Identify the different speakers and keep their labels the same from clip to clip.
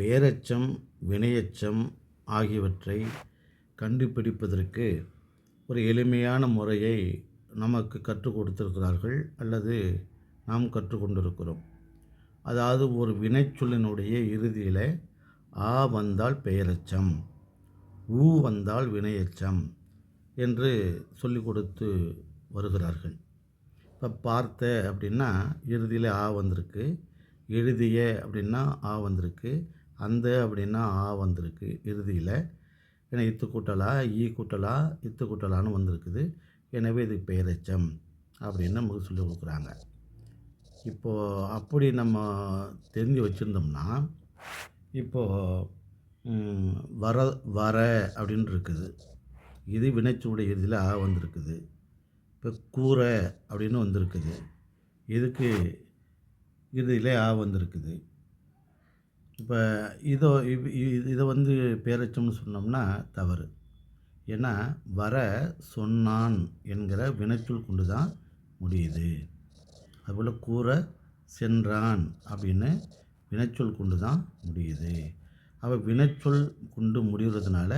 Speaker 1: பெயரெச்சம் வினையெச்சம் ஆகியவற்றை கண்டுபிடிப்பதற்கு ஒரு எளிமையான முறையை நமக்கு கற்றுக் கொடுத்திருக்கிறார்கள் அல்லது நாம் கற்றுக்கொண்டிருக்கிறோம் அதாவது ஒரு வினைச்சொல்லினுடைய இறுதியில் ஆ வந்தால் பெயரெச்சம் ஊ வந்தால் வினையெச்சம் என்று சொல்லிக் கொடுத்து வருகிறார்கள். இப்போ பார்த்த அப்படின்னா இறுதியில் ஆ வந்திருக்கு எழுதிய அப்படின்னா ஆ வந்திருக்கு அந்த அப்படின்னா ஆ வந்திருக்கு இறுதியில். ஏன்னா இத்து கூட்டலா ஈ கூட்டலா இத்து கூட்டலான்னு வந்திருக்குது. எனவே இது பெயரெச்சம் அப்படின்னு நமக்கு சொல்லி கொடுக்குறாங்க. இப்போது அப்படி நம்ம தெரிஞ்சு வச்சுருந்தோம்னா இப்போது வர வர அப்படின்னு இருக்குது. இது வினைச்சூட இறுதியில் ஆ வந்திருக்குது. இப்போ கூரை அப்படின்னு வந்திருக்குது. இதுக்கு இறுதியில் ஆ வந்திருக்குது. இப்போ இதோ இவ்- இதை வந்து பேரச்சம்னு சொன்னோம்னா தவறு. ஏன்னா வர சொன்னான் என்கிற வினைச்சொல் கொண்டு தான் முடியுது. அதுபோல் கூற சென்றான் அப்படின்னு வினைச்சொல் கொண்டு தான் முடியுது. அப்போ வினைச்சொல் கொண்டு முடிகிறதுனால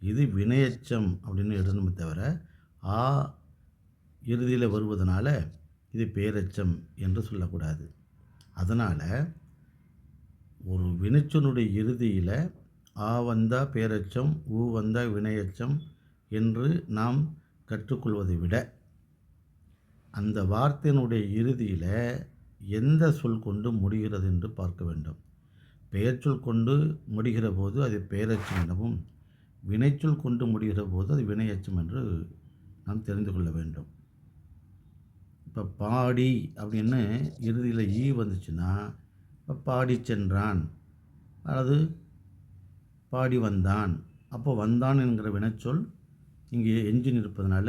Speaker 1: இது வினையச்சம் அப்படின்னு எழுதணுமே தவிர ஆ இறுதியில் வருவதனால இது பேரச்சம் என்று சொல்லக்கூடாது. அதனால் ஒரு வினைச்சொல்லுடைய இறுதியில் ஆ வந்தால் பேரச்சம் ஊ வந்தால் வினையச்சம் என்று நாம் கற்றுக்கொள்வதை விட அந்த வார்த்தையினுடைய இறுதியில் எந்த சொல் கொண்டு முடிகிறது என்று பார்க்க வேண்டும். பெயர்ச்சொல் கொண்டு முடிகிற போது அது பெயரச்சம் எனவும் வினைச்சொல் கொண்டு முடிகிற போது அது வினையச்சம் என்று நாம் தெரிந்து கொள்ள வேண்டும். இப்போ பாடி அப்படின்னு இறுதியில் ஈ வந்துச்சுன்னா பாடி சென்றான். அல்லது பாடி வந்தான். அப்போ வந்தான் என்கிற வினைச்சொல் இங்கே எஞ்சி நிற்பதனால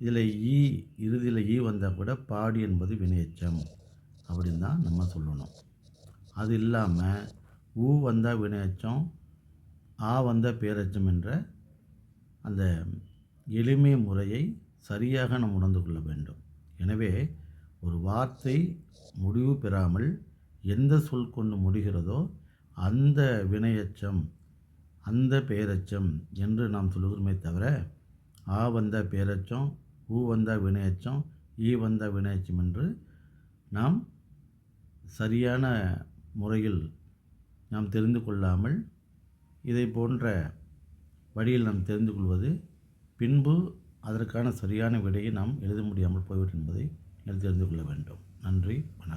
Speaker 1: இதில் ஈ இறுதியில் ஈ வந்தால் கூட பாடி என்பது வினையச்சம். அப்படின்னு தான் நம்ம சொல்லணும். அது இல்லாமல் ஊ வந்தால் வினையச்சம் ஆ வந்தால் பேரச்சம் என்ற அந்த எளிமை முறையை சரியாக நாம் உணர்ந்து கொள்ள வேண்டும். எனவே ஒரு வார்த்தை முடிவு பெறாமல் எந்த சொல் கொண்டு முடிகிறதோ அந்த வினையச்சம் அந்த பெயரச்சம் என்று நாம் சொல்லுகிறோமே தவிர ஆ வந்த பேரச்சம் ஊ வந்த வினையச்சம் ஈ வந்த வினையச்சம் என்று நாம் சரியான முறையில் நாம் தெரிந்து கொள்ளாமல் இதை போன்ற வழியில் நாம் தெரிந்து கொள்வது பின்பு அதற்கான சரியான விடையை நாம் எழுத முடியாமல் போய்விடும் என்பதை நீங்கள் தெரிந்து கொள்ள வேண்டும். நன்றி வணக்கம்.